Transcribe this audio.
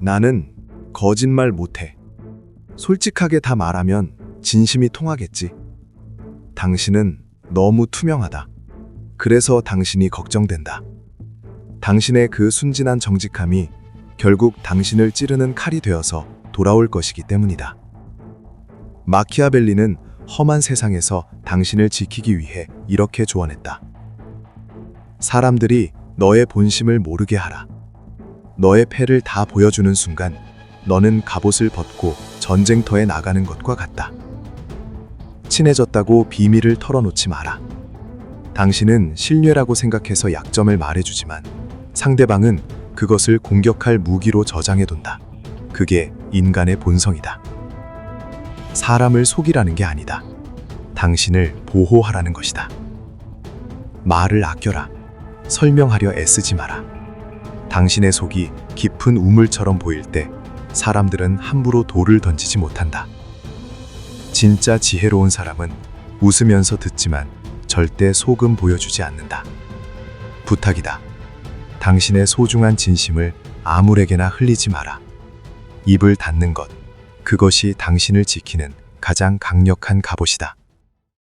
나는 거짓말 못해. 솔직하게 다 말하면 진심이 통하겠지. 당신은 너무 투명하다. 그래서 당신이 걱정된다. 당신의 그 순진한 정직함이 결국 당신을 찌르는 칼이 되어서 돌아올 것이기 때문이다. 마키아벨리는 험한 세상에서 당신을 지키기 위해 이렇게 조언했다. 사람들이 너의 본심을 모르게 하라. 너의 패를 다 보여주는 순간 너는 갑옷을 벗고 전쟁터에 나가는 것과 같다. 친해졌다고 비밀을 털어놓지 마라. 당신은 신뢰라고 생각해서 약점을 말해주지만 상대방은 그것을 공격할 무기로 저장해둔다. 그게 인간의 본성이다. 사람을 속이라는 게 아니다. 당신을 보호하라는 것이다. 말을 아껴라. 설명하려 애쓰지 마라. 당신의 속이 깊은 우물처럼 보일 때 사람들은 함부로 돌을 던지지 못한다. 진짜 지혜로운 사람은 웃으면서 듣지만 절대 속음 보여주지 않는다. 부탁이다. 당신의 소중한 진심을 아무에게나 흘리지 마라. 입을 닫는 것, 그것이 당신을 지키는 가장 강력한 갑옷이다.